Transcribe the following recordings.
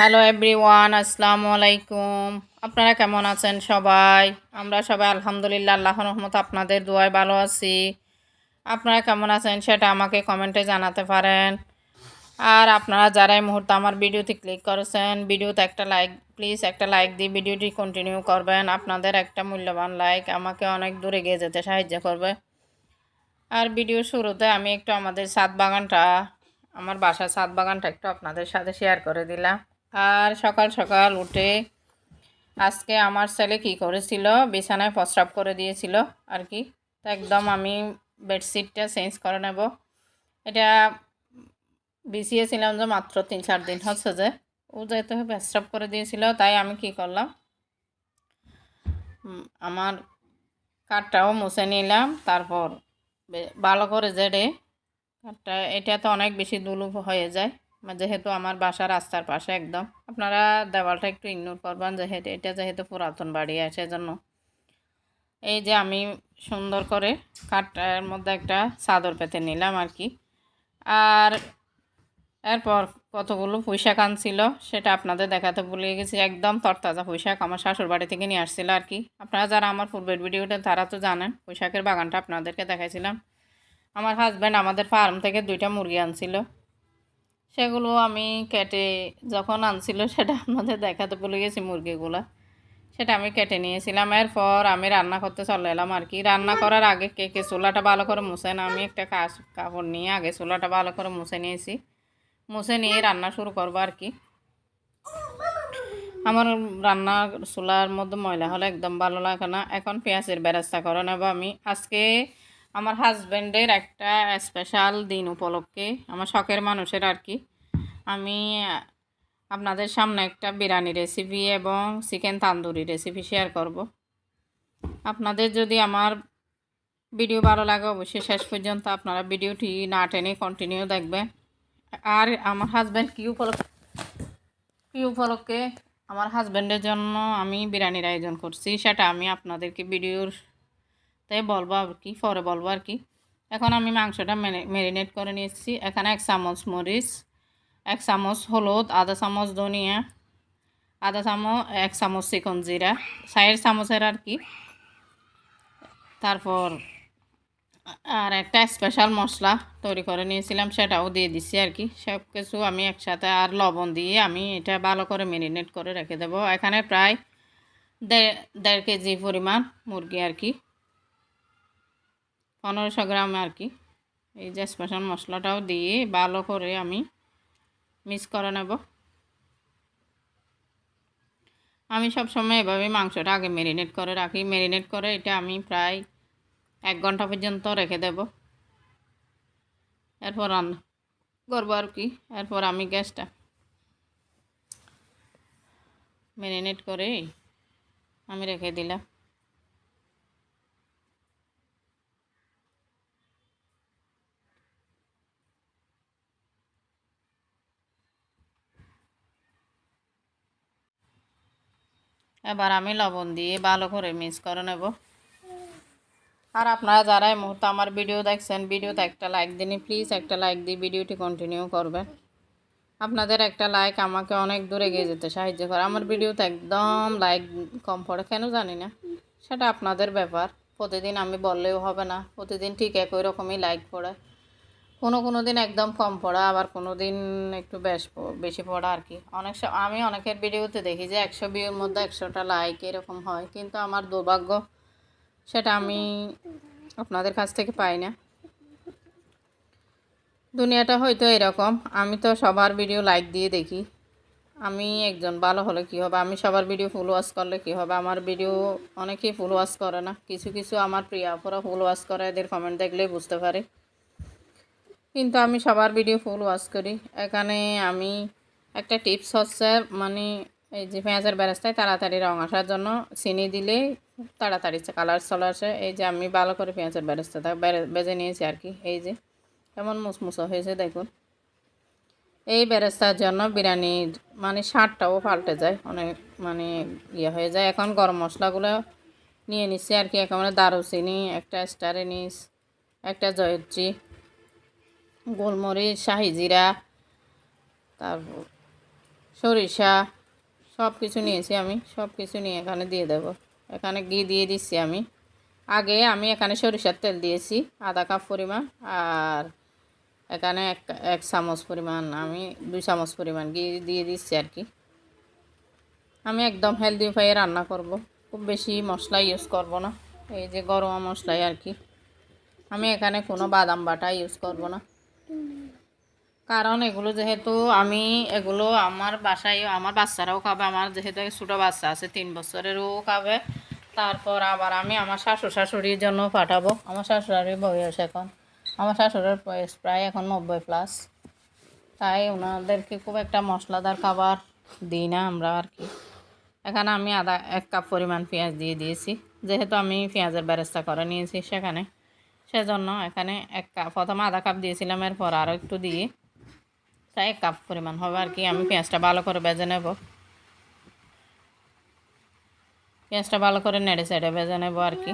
Hello everyone আসসালামু আলাইকুম আপনারা কেমন আছেন সবাই আমরা সবাই আলহামদুলিল্লাহ আল্লাহ রহমত আপনাদের দোয়ায় ভালো আছি আপনারা কেমন আছেন সেটা আমাকে কমেন্টে জানাতে পারেন আর আপনারা যারা এই মুহূর্তে আমার ভিডিওতে ক্লিক করেছেন ভিডিওতে একটা লাইক প্লিজ একটা লাইক দিয়ে ভিডিওটি কন্টিনিউ করবেন আপনাদের একটা মূল্যবান লাইক আমাকে অনেক দূরে এগিয়ে যেতে সাহায্য করবে আর ভিডিও শুরুতে আমি একটু আমাদের সাত বাগানটা আমার বাসার সাত বাগানটা একটু আপনাদের সাথে শেয়ার করে দিলাম আর সকাল সকাল উঠে আজকে আমার ছেলে কি করেছিল? বিছানায় প্রস্রাব করে দিয়েছিল আর কি। তো একদম আমি বেডশিটটা চেঞ্জ করে নেব। এটা বিছিয়েছিলাম যে মাত্র তিন চার দিন হচ্ছে যে। ও যেহেতু প্রস্রাব করে দিয়েছিল, তাই আমি কি করলাম? আমার কাঠটাও মুছে নিলাম, তারপর ভালো করে জেড়ে কাঠটা, এটা তো অনেক বেশি দুলুপ হয়ে যায়। যেহেতু আমার বাসা রাস্তার পাশে একদম। আপনারা দেওয়ালটা একটু ইগনোর করবেন, যেহেতু এটা যেহেতু পুরাতন বাড়ি আছে সেজন্য এই যে আমি সুন্দর করে কাঠটার মধ্যে একটা চাদর পেতে নিলাম আর কি। আর এরপর কতগুলো পুঁইশাক আনছিল, সেটা আপনাদের দেখাতে ভুলে গেছি। একদম তরতাজা পুঁইশাক আমার শাশুর বাড়ি থেকে নিয়ে আসছিল আর কি। আপনারা যারা আমার পূর্বের ভিডিওটা, তারা তো জানেন, পুঁইশাকের বাগানটা আপনাদেরকে দেখাইছিলাম। আমার হাজব্যান্ড আমাদের ফার্ম থেকে দুইটা মুরগি আনছিল। সেগুলো আমি কেটে যখন আনছিল, সেটা আপনাদের দেখাতে ভুলে গেছি মুরগিগুলো। সেটা আমি কেটে নিয়েছিলাম। এরপর আমি রান্না করতে চলে এলাম আর কি। রান্না করার আগে কে কে চুলাটা ভালো করে মুছে না, আমি একটা কাজ, কাপড় নিয়ে আগে চুলাটা ভালো করে মুছে নিয়েছি। মুছে নিয়ে রান্না শুরু করব আর কি। আমার রান্না চুলার মধ্যে ময়লা হলে একদম ভালো লাগে না। এখন পেঁয়াজের ব্যবস্থা করে নেব আমি। আজকে আমার হাজব্যান্ডের একটা স্পেশাল দিন উপলক্ষে, আমার শখের মানুষের আর কি। আমি আপনাদের সামনে একটা বিরিয়ানি রেসিপি এবং চিকেন তান্দুরি রেসিপি শেয়ার করব। আপনাদের যদি আমার ভিডিও ভালো লাগে, অবশ্যই শেষ পর্যন্ত আপনারা ভিডিওটি না টেনে কন্টিনিউ দেখবেন। আর আমার হাজব্যান্ড কী উপলক্ষে কী উপলক্ষে আমার হাজব্যান্ডের জন্য আমি বিরিয়ানির আয়োজন করছি, সেটা আমি আপনাদেরকে ভিডিওর তাই বলব আর কি, পরে বলব আর কি। এখন আমি মাংসটা ম্যারিনেট করে নিয়েছি। এখানে এক চামচ মরিচ, এক চামচ হলুদ, আধা চামচ ধনিয়া, আধা চামচ, এক চামচ চিকন জিরা, চায়ের চামচের আর কি। তারপর আর একটা স্পেশাল মশলা তৈরি করে নিয়েছিলাম, সেটাও দিয়ে দিছি আর কি। সব কিছু আমি একসাথে আর লবণ দিয়ে আমি এটা ভালো করে ম্যারিনেট করে রেখে দেবো। এখানে প্রায় দেড় দেড় কেজি পরিমাণ মুরগি আর কি। পনেরোশো গ্রাম আর কি। এই যে স্পেশাল মশলাটাও দিয়ে ভালো করে আমি মিক্স করে নেব। আমি সব সময় এভাবে মাংসটা আগে ম্যারিনেট করে রাখি। ম্যারিনেট করে এটা আমি প্রায় এক ঘণ্টা পর্যন্ত রেখে দেব। এরপর রান্না করব আর কি। এরপর আমি গ্যাসটা ম্যারিনেট করে আমি রেখে দিলাম। এবার আমি লবণ দিয়ে ভালো করে মিক্স করে নেব। আর আপনারা যারা এই মুহূর্তে আমার ভিডিও দেখছেন, ভিডিওতে একটা লাইক দিন, প্লিজ একটা লাইক দিয়ে ভিডিওটি কন্টিনিউ করবেন। আপনাদের একটা লাইক আমাকে অনেক দূরে এগিয়ে যেতে সাহায্য করে। আমার ভিডিওতে একদম লাইক কম পড়ে কেন জানি না, সেটা আপনাদের ব্যাপার। প্রতিদিন আমি বললেও হবে না, প্রতিদিন ঠিক একই রকমই লাইক পড়ে। কোনো কোনো দিন একদম কম পড়া, আবার কোনো দিন একটু বেশ বেশি পড়া আর কি। অনেক আমি অনেকের ভিডিওতে দেখি যে একশো ভিউর মধ্যে একশোটা লাইক এরকম হয়, কিন্তু আমার দুর্ভাগ্য সেটা আমি আপনাদের কাছ থেকে পাই না। দুনিয়াটা হয়তো এরকম, আমি তো সবার ভিডিও লাইক দিয়ে দেখি। আমি একজন ভালো হলে কী হবে? আমি সবার ভিডিও ফুল ওয়াশ করলে কী হবে? আমার ভিডিও অনেকেই ফুল ওয়াশ করে না। কিছু কিছু আমার প্রিয় আপুরা ফুল ওয়াশ করে, এদের কমেন্ট দেখলেই বুঝতে পারে। কিন্তু আমি সবার ভিডিও ফুল ওয়াশ করি। এখানে আমি একটা টিপস হচ্ছে মানে এই যে পেঁয়াজের বেরেস্তায় তাড়াতাড়ি রং আসার জন্য চিনি দিলে তাড়াতাড়ি কালার চলে আসে। এই যে আমি ভালো করে পেঁয়াজের বেরেস্তাটা বেরে- বেজে নিয়েছি আর কি। এই যে কেমন মুসমুসো হয়েছে দেখুন। এই বেরেস্তার জন্য বিরিয়ানির মানে স্বাদটাও পাল্টে যায়, অনেক মানে ইয়ে হয়ে যায়। এখন গরম মশলাগুলো নিয়ে নিচ্ছি আর কি। একেবারে দারুচিনি, একটা স্টারে নিস একটা জয়ত্রী। গোলমরিচ শাহি জিরা তারপর সরিষা সব কিছু নিয়েছি আমি সব কিছু নিয়ে এখানে দিয়ে দেব। এখানে ঘি দিয়ে দিচ্ছি আমি। আগে আমি এখানে সরিষার তেল দিয়েছি, আধা কাপ পরিমাণ, আর এখানে এক এক চামচ পরিমাণ, আমি দুই চামচ পরিমাণ ঘি দিয়ে দিচ্ছি আর কি। আমি একদম হেলদি উপায়ে রান্না করব, খুব বেশি মশলা ইউজ করব না, এই যে গরম মশলাই আর কি। আমি এখানে কোনো বাদাম বাটা ইউজ করব না। কারণ এগুলো যেহেতু আমি এগুলো আমার বাসায় আমার বাচ্চারাও খাবে, আমার যেহেতু ছোটো বাচ্চা আছে, তিন বছরেরও খাবে। তারপর আবার আমি আমার শাশুড় শাশুড়ির জন্য পাঠাবো। আমার শাশুড়ারই বয়স এখন, আমার শাশুড়ের বয়স প্রায় এখন নব্বই প্লাস তাই ওনাদেরকে খুব একটা মশলাদার খাবার দিই না আমরা আর কি। এখানে আমি আধা এক কাপ পরিমাণ পেঁয়াজ দিয়ে দিয়েছি। যেহেতু আমি পেঁয়াজের ব্যবস্থা করে নিয়েছি সেখানে। সেজন্য এখানে এক কাপ, প্রথমে আধা কাপ দিয়েছিলাম, এরপর আরও একটু দিয়ে তাই এক কাপ পরিমাণ হবে আর কি। আমি পেঁয়াজটা ভালো করে বেজে নেব। পেঁয়াজটা ভালো করে নেড়ে সেড়ে বেজে নেব আর কি।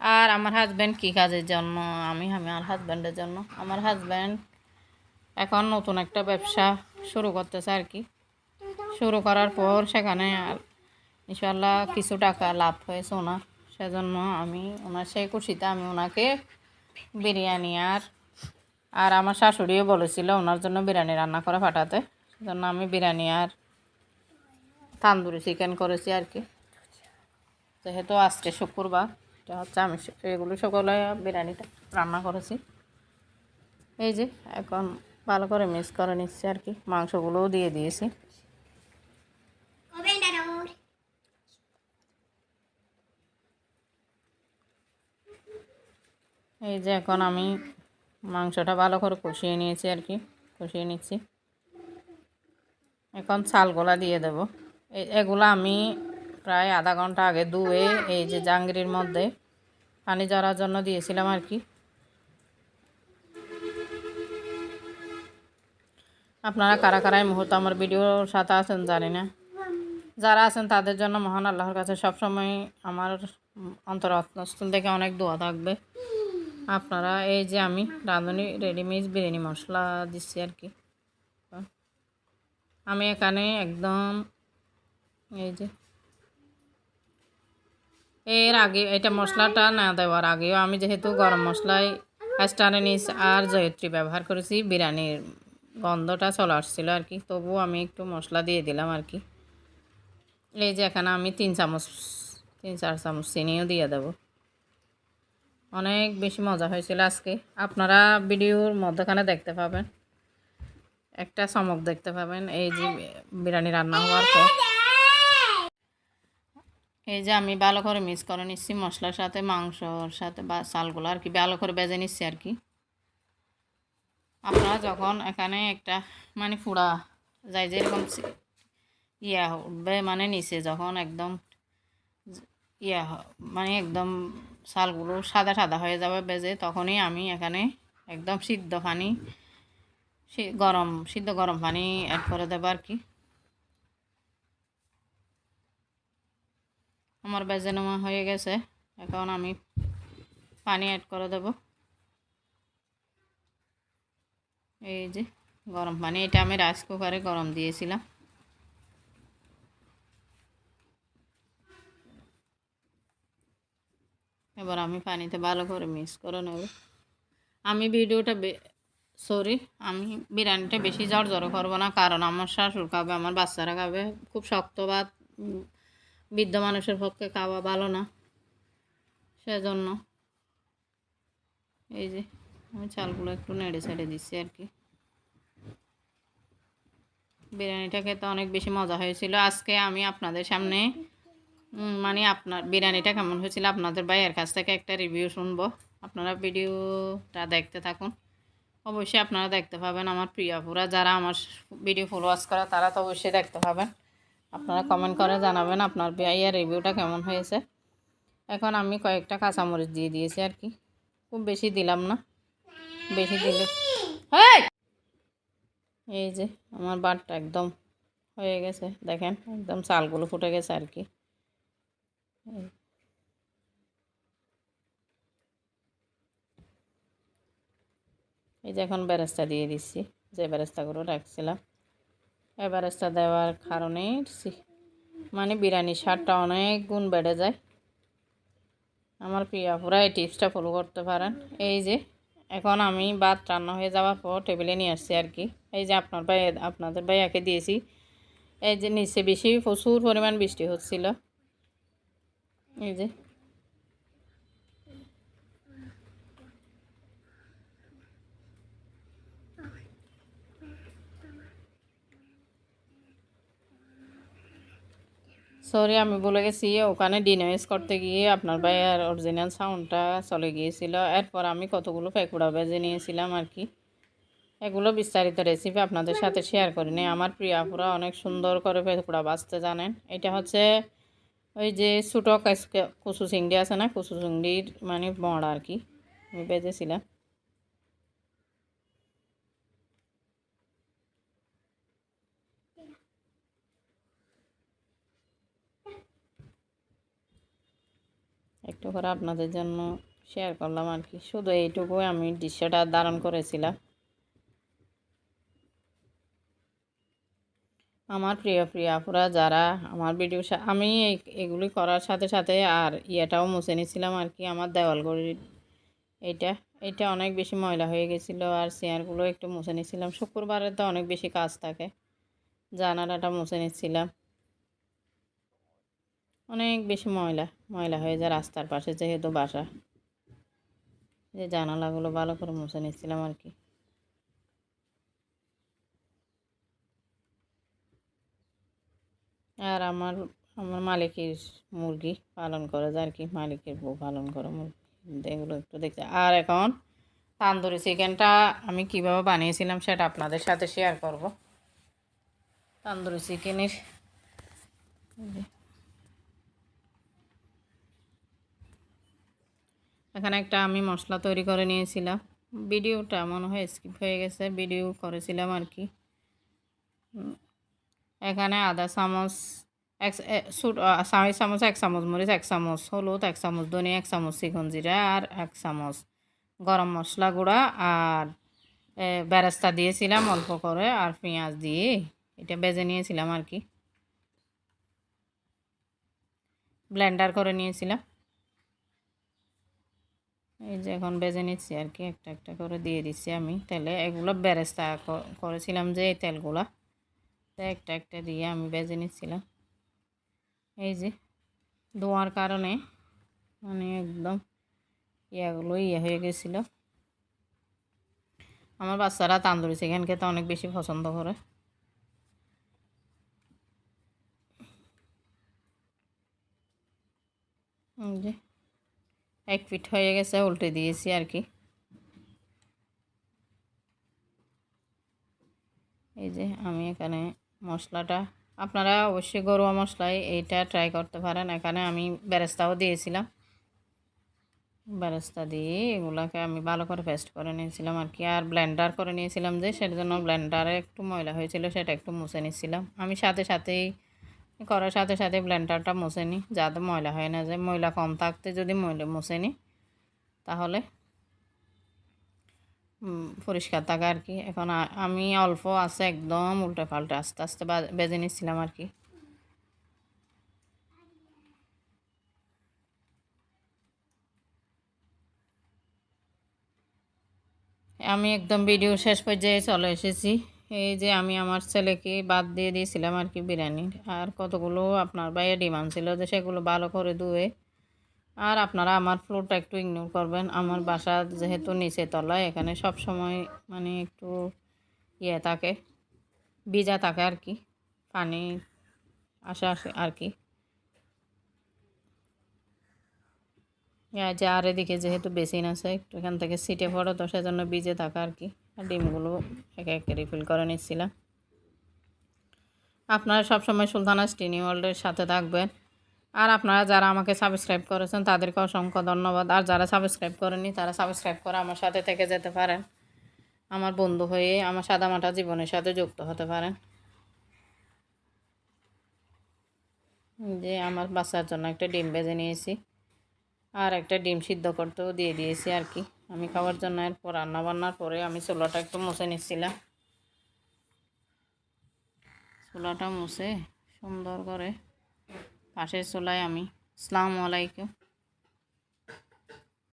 আর আমার হাজব্যান্ড কী কাজের জন্য? আমি আমি আমার হাজব্যান্ডের জন্য। আমার হাজব্যান্ড এখন নতুন একটা ব্যবসা শুরু করতেছে আর কি। শুরু করার পর সেখানে আর ইনশাল্লাহ কিছু টাকা লাভ হয়েছে ওনার। সেজন্য আমি, ওনার সেই খুশিতে আমি ওনাকে বিরিয়ানি আর আর আমার শাশুড়িও বলেছিল ওনার জন্য বিরিয়ানি রান্না করে পাঠাতে। সেজন্য আমি বিরিয়ানি আর তান্দুরি চিকেন করেছি আর কি। যেহেতু আজকে শুক্রবার এটা হচ্ছে আমি এগুলো সকলে বিরিয়ানিটা রান্না করেছি। এই যে এখন ভালো করে মিক্স করে নিচ্ছি আর কি। মাংসগুলোও দিয়ে দিয়েছি. এই যে এখন আমি মাংসটা ভালো করে কষিয়ে নিয়েছি আর কি, কষিয়ে নিচ্ছি। এখন চালগুলা দিয়ে দেব। এগুলো আমি প্রায় আধা ঘণ্টা আগে ধুয়ে এই যে জাঙ্গিরির মধ্যে পানি জড়ার জন্য দিয়েছিলাম আর কি। আপনারা কারা কারা এই মুহূর্তে আমার ভিডিওর সাথে আছেন জানি না। যারা আছেন তাদের জন্য মহান আল্লাহর কাছে সবসময় আমার অন্তর থেকে অনেক দোয়া থাকবে। আপনারা এই যে আমি রাঁধুনি রেডিমেড বিরিয়ানি মশলা দিচ্ছি আর কি। আমি এখানে একদম এই যে এর আগে এটা মশলাটা না দেওয়ার আগেও আমি যেহেতু গরম মশলায় স্টার নিস আর জয়ত্রী ব্যবহার করেছি, বিরিয়ানির গন্ধটা চলে আসছিল আর কি। তবুও আমি একটু মশলা দিয়ে দিলাম আর কি। এই যে এখানে আমি তিন চামচ, তিন চার চামচ চিনিও দিয়ে দেবো। অনেক বেশি মজা হয়েছিল আজকে। আপনারা ভিডিওর মধ্যখানে দেখতে পাবেন। একটা চমক দেখতে পাবেন, এই যে বিরিয়ানি রান্না হওয়ার পর। এই যে আমি ভালো করে মিক্স করে নিচ্ছি, মশলার সাথে, মাংসর সাথে বা চালগুলো আর কি, ভালো করে বেজে নিচ্ছি আর কি। আপনারা যখন এখানে একটা মানে ফুড়া যায় যেরকম সি- ইয়া উঠবে মানে নিচে যখন একদম ইয়া মানে একদম চালগুলো সাদা সাদা হয়ে যাবে বেজে, তখনই আমি এখানে একদম সিদ্ধ পানি গরম, সিদ্ধ গরম পানি অ্যাড করে দেবো আর কি। আমার বেজে নেওয়া হয়ে গেছে, এখন আমি পানি অ্যাড করে দেব। এই যে গরম পানি, এটা আমি রাইস কুকারে গরম দিয়েছিলাম। এবার আমি পানিতে ভালো করে মিক্স করে নেব। আমি ভিডিওটা সরি আমি বিরিয়ানিটা বেশি জ্বর জ্বর করব না, কারণ আমার শাশুড় খাবে, আমার বাচ্চারা খাবে, খুব শক্ত ভাত বৃদ্ধ মানুষের পক্ষে খাওয়া ভালো না। সেজন্য এই যে আমি চালগুলো একটু নেড়ে ছেড়ে দিচ্ছি আর কি। বিরিয়ানিটা খেতে অনেক বেশি মজা হয়েছিল। আজকে আমি আপনাদের সামনে মানে আপনার বিরিয়ানিটা কেমন হয়েছিল? আপনাদের ভাইয়ের কাছ থেকে একটা রিভিউ শুনব। আপনারা ভিডিওটা দেখতে থাকুন। অবশ্যই আপনারা দেখতে পাবেন আমার প্রিয়াপুরা। যারা আমার ভিডিও ফলোয়ার্স করা, তারা তো অবশ্যই দেখতে পাবেন। আপনারা কমেন্ট করে জানাবেন আপনার ভাইয়ের রিভিউটা কেমন হয়েছে। এখন আমি কয়েকটা কাঁচামরিচ দিয়ে দিয়েছি আর কি। খুব বেশি দিলাম না। বেশি দিলে! এই যে, আমার বাটটা একদম হয়ে গেছে। দেখেন, একদম চালগুলো ফুটে গেছে আর কি। এই। এই যে এখন বেরেস্তা দিয়ে দিচ্ছি যে বেরেস্তাগুলো রাখছিলাম। এভারেস্টটা দেওয়ার কারণে মানে বিরিয়ানির স্বাদটা অনেক গুণ বেড়ে যায়। আমার প্রিয়া পুরা এই টিপসটা ফলো করতে পারেন। এই যে এখন আমি ভাত রান্না হয়ে যাওয়ার পর টেবিলে নিয়ে আসছি আর কি। এই যে আপনার ভাই, আপনাদের ভাইয়াকে দিয়েছি। এই যে নিচে বেশি প্রচুর পরিমাণ বৃষ্টি হচ্ছিল। এই যে। সরি আমি বলে গেছি, ওখানে ডিনাইজ করতে গিয়ে আপনার ভাইয়ের অরিজিনাল সাউন্ডটা চলে গিয়েছিল। এরপর আমি কতগুলো পেকুড়া বেজে নিয়েছিলাম আর কি। এগুলো বিস্তারিত রেসিপি আপনাদের সাথে শেয়ার করি নি আমার প্রিয়াপুরা অনেক সুন্দর করে পেকুড়া বাঁচতে জানেন? এটা হচ্ছে ওই যে ছোটো কাস- চিংড়ি আছে না কচু চিংড়ির মানে বড় আর কি। আমি বেজেছিলাম। একটু করে আপনাদের জন্য শেয়ার করলাম আর কি। শুধু এইটুকুই আমি দৃশ্যটা ধারণ করেছিলাম। আমার প্রিয় প্রিয় আপুরা, যারা আমার ভিডিও আমি এগুলি করার সাথে সাথে আর ইয়েটাও মুছে নিয়েছিলাম আর কি, আমার দেওয়ালগুলি এইটা এটা অনেক বেশি ময়লা হয়ে গেছিল আর চেয়ারগুলো একটু মুছে নিয়েছিলাম। শুক্রবারে তো অনেক বেশি কাজ থাকে, জানালাটা মুছে নিচ্ছিলাম অনেক বেশি ময়লা ময়লা হয়ে যায় রাস্তার পাশে যেহেতু বাসা। যে জানালাগুলো ভালো করে মুছে নিচ্ছিলাম আর কি। আর আমার আমার মালিকের মুরগি পালন করে আর কি মালিকের বউ পালন করে মুরগি। এগুলো একটু দেখতে। আর এখন তান্দুরি চিকেনটা আমি কীভাবে বানিয়েছিলাম সেটা আপনাদের সাথে শেয়ার করব। তান্দুরি চিকেনের এখানে একটা আমি মশলা তৈরি করে নিয়েছিলাম। ভিডিওটা মনে হয় স্কিপ হয়ে গেছে, ভিডিও করেছিলাম আর কি। এখানে আদা চামচ, এক চারি চামচ এক চামচ মরিচ, এক চামচ হলুদ, এক চামচ ধনিয়া, এক চামচ চিকন জিরা আর এক চামচ গরম মশলা গুঁড়া। আর বেরেস্তা দিয়েছিলাম অল্প করে আর পেঁয়াজ দিয়ে। এটা বেজে নিয়েছিলাম আর কি। ব্লেন্ডার করে নিয়েছিলাম। এই যে এখন বেজে নিচ্ছি আর কি। একটা একটা করে দিয়ে দিচ্ছি আমি তেলে। এগুলো বেরেস্তা করেছিলাম যে এই তেলগুলা। একটা একটা দিয়ে আমি বেজে নিচ্ছিলাম। এই যে, ধোঁয়ার কারণে মানে একদম ইয়াগুলো ইয়ে হয়ে গেছিল। আমার বাচ্চারা তান্দুরি চিকেন খেতে অনেক বেশি পছন্দ করে। যে, এক ফিট হয়ে গেছে, উল্টে দিয়েছি আর কি। এই যে, আমি এখানে মশলাটা। আপনারা অবশ্যই গরুয়া মশলায় এইটা ট্রাই করতে পারেন। এখানে আমি বেরেস্তাও দিয়েছিলাম। বেরেস্তা দিয়ে এগুলাকে আমি ভালো করে পেস্ট করে নিয়েছিলাম আর কি। আর ব্লেন্ডার করে নিয়েছিলাম যে সেটার জন্য ব্লেন্ডারে একটু ময়লা হয়েছিল, সেটা একটু মুছে নিয়েছিলাম। আমি সাথে সাথেই, করার সাথে সাথে ব্লেন্ডারটা মুছে নিই, যাতে ময়লা হয় না যায় ময়লা কম থাকতে যদি ময়লা মুছে নিই, তাহলে পরিষ্কার থাকে আর কি। এখন আমি অল্প আছে, একদম উল্টে পাল্টে আস্তে আস্তে বেজে নিচ্ছিলাম আর কি। আমি একদম ভিডিও শেষ পর্যায়ে চলে এসেছি। এই যে আমি আমার ছেলেকে বাদ দিয়ে দিয়েছিলাম আর কি বিরিয়ানির আর কতগুলো আপনার বাইরে ডিমান্ড ছিল যে সেগুলো ভালো করে ধুয়ে আর আপনারা আমার ফ্লোরটা একটু ইগনোর করবেন। আমার বাসা যেহেতু নিচে তলায়, এখানে সব সময় মানে একটু ইয়ে থাকে, ভিজা থাকে আর কি, পানি আসে আসে আর কি। যে আর এদিকে যেহেতু বেসিন আছে, একটু এখান থেকে সিটে পড়ো তো সেজন্য ভিজে থাকা আর কি, আর ডিমগুলো একে একে রিফিল করে নিচ্ছিলাম। আপনারা সবসময় সুলতানা স্টিনি ওয়ার্ল্ডের সাথে থাকবেন। আর আপনারা যারা আমাকে সাবস্ক্রাইব করেছেন, তাদেরকে অসংখ্য ধন্যবাদ। আর যারা সাবস্ক্রাইব করেনি তারা সাবস্ক্রাইব করে আমার সাথে থেকে যেতে পারেন। আমার বন্ধু হয়ে আমার সাদামাটা জীবনের সাথে যুক্ত হতে পারেন। যে আমার বাচ্চার জন্য একটা ডিম বেজে নিয়েছি। আর একটা ডিম সিদ্ধ করতেও দিয়ে দিয়েছি আর কি। আমি খাওয়ার জন্য এরপর রান্না বান্নার পরে আমি চুলাটা একটু মুছে নিচ্ছিলাম। চুলাটা মুছে সুন্দর করে পাশের চুলায় আমি। আসসালামু আলাইকুম।